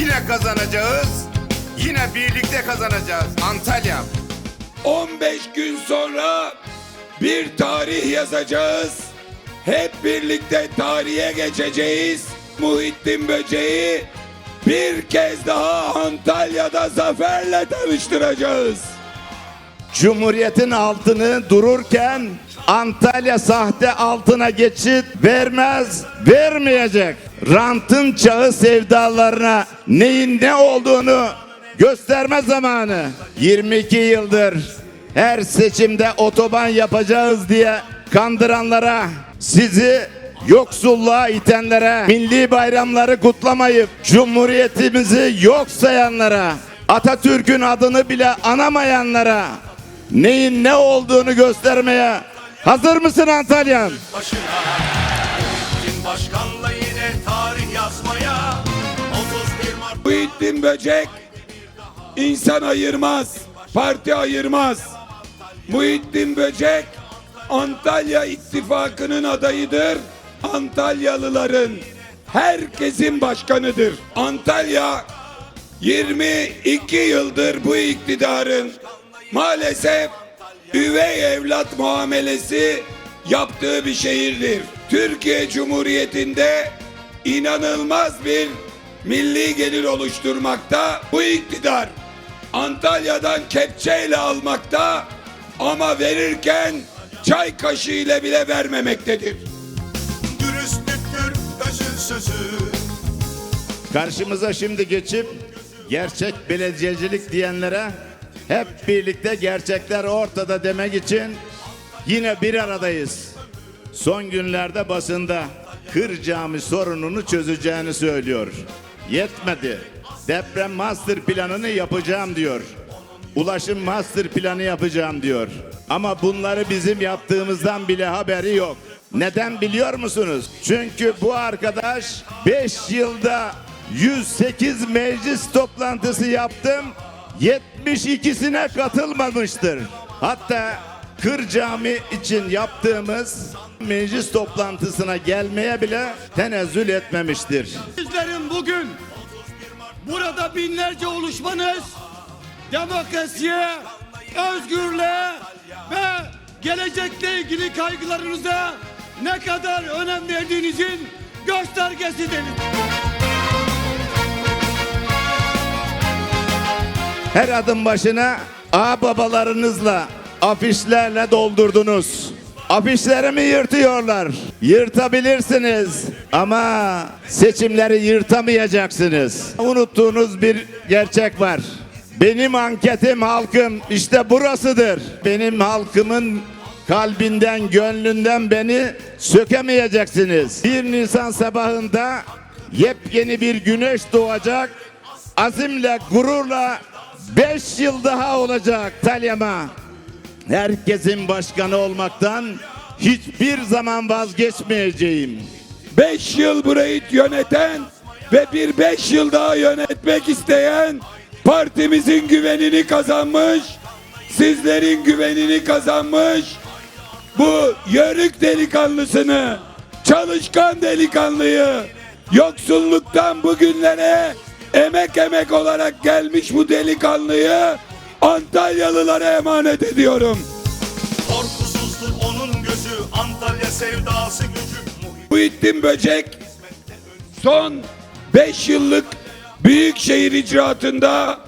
Yine kazanacağız. Yine birlikte kazanacağız. Antalya. 15 gün sonra bir tarih yazacağız. Hep birlikte tarihe geçeceğiz. Muhittin Böceği bir kez daha Antalya'da zaferle tanıştıracağız. Cumhuriyetin altını dururken Antalya sahte altına geçit vermez, vermeyecek. Rantın çağı sevdalarına neyin ne olduğunu gösterme zamanı. 22 yıldır her seçimde otoban yapacağız diye kandıranlara, sizi yoksulluğa itenlere, milli bayramları kutlamayıp cumhuriyetimizi yok sayanlara, Atatürk'ün adını bile anamayanlara neyin ne olduğunu göstermeye hazır mısın Antalya? başına Muhittin Böcek insan ayırmaz, parti ayırmaz. Muhittin Böcek Antalya İttifakı'nın adayıdır. Antalyalıların herkesin başkanıdır. Antalya 22 yıldır bu iktidarın maalesef üvey evlat muamelesi yaptığı bir şehirdir. Türkiye Cumhuriyeti'nde inanılmaz bir milli gelir oluşturmakta bu iktidar. Antalya'dan kepçeyle almakta ama verirken çay kaşığı ile bile vermemektedir. dürüstlüktür sözü Karşımıza şimdi geçip gerçek belediyecilik diyenlere hep birlikte gerçekler ortada demek için yine bir aradayız. Son günlerde basında Kır Cami sorununu çözeceğini söylüyor. Yetmedi. Deprem master planını yapacağım diyor. Ulaşım master planı yapacağım diyor. Ama bunları bizim yaptığımızdan bile haberi yok. Neden biliyor musunuz? Çünkü bu arkadaş 5 yılda 108 meclis toplantısı yaptım. 72'sine katılmamıştır. Hatta Kır Cami için yaptığımız meclis toplantısına gelmeye bile tenezzül etmemiştir. Bizlerin bugün burada binlerce oluşmanız demokrasiye, özgürlüğe ve gelecekle ilgili kaygılarınıza ne kadar önem verdiğinizin göstergesidir. Her adım başına ağ babalarınızla afişlerle doldurdunuz. Afişlerimi yırtıyorlar. Yırtabilirsiniz ama seçimleri yırtamayacaksınız. Unuttuğunuz bir gerçek var. Benim anketim halkım işte burasıdır. Benim halkımın kalbinden, gönlünden beni sökemeyeceksiniz. 1 Nisan sabahında yepyeni bir güneş doğacak. Azimle, gururla 5 yıl daha olacak Talyama. Herkesin başkanı olmaktan hiçbir zaman vazgeçmeyeceğim. 5 yıl burayı yöneten ve bir 5 yıl daha yönetmek isteyen partimizin güvenini kazanmış, sizlerin güvenini kazanmış bu yörük delikanlısını, çalışkan delikanlıyı, yoksulluktan bugünlere emek emek olarak gelmiş bu delikanlıyı Antalyalılara emanet ediyorum. Korkusuzdur onun gözü Antalya sevdası gücü Muhit Muhittin Böcek son 5 yıllık büyükşehir icraatında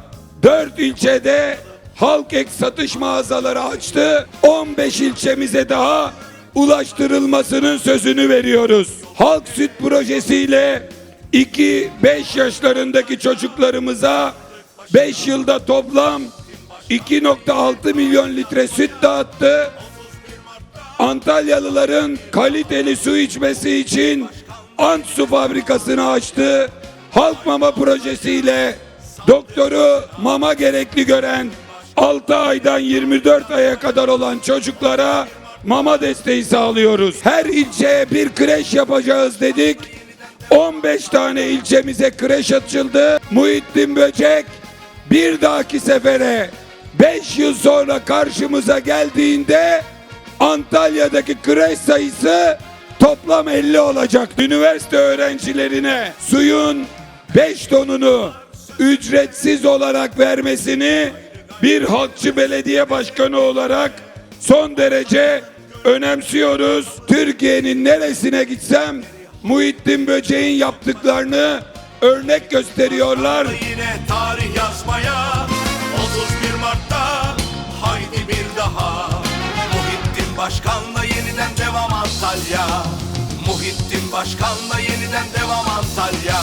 4 ilçede halk ek satış mağazaları açtı. 15 ilçemize daha ulaştırılmasının sözünü veriyoruz. Halk süt projesiyle 2-5 yaşlarındaki çocuklarımıza 5 yılda toplam 2.6 milyon litre süt dağıttı. Antalyalıların kaliteli su içmesi için Ant Su Fabrikası'nı açtı. Halk Mama projesiyle doktoru mama gerekli gören 6 aydan 24 aya kadar olan çocuklara mama desteği sağlıyoruz. Her ilçeye bir kreş yapacağız dedik. 15 tane ilçemize kreş açıldı. Muhittin Böcek bir dahaki sefere 5 yıl sonra karşımıza geldiğinde Antalya'daki kreş sayısı toplam 50 olacak. Üniversite öğrencilerine suyun 5 tonunu ücretsiz olarak vermesini bir halkçı belediye başkanı olarak son derece önemsiyoruz. Türkiye'nin neresine gitsem Muhittin Böceğin yaptıklarını örnek gösteriyorlar. Yine tarih Başkan'la yeniden devam Antalya. Muhittin Başkan'la yeniden devam Antalya.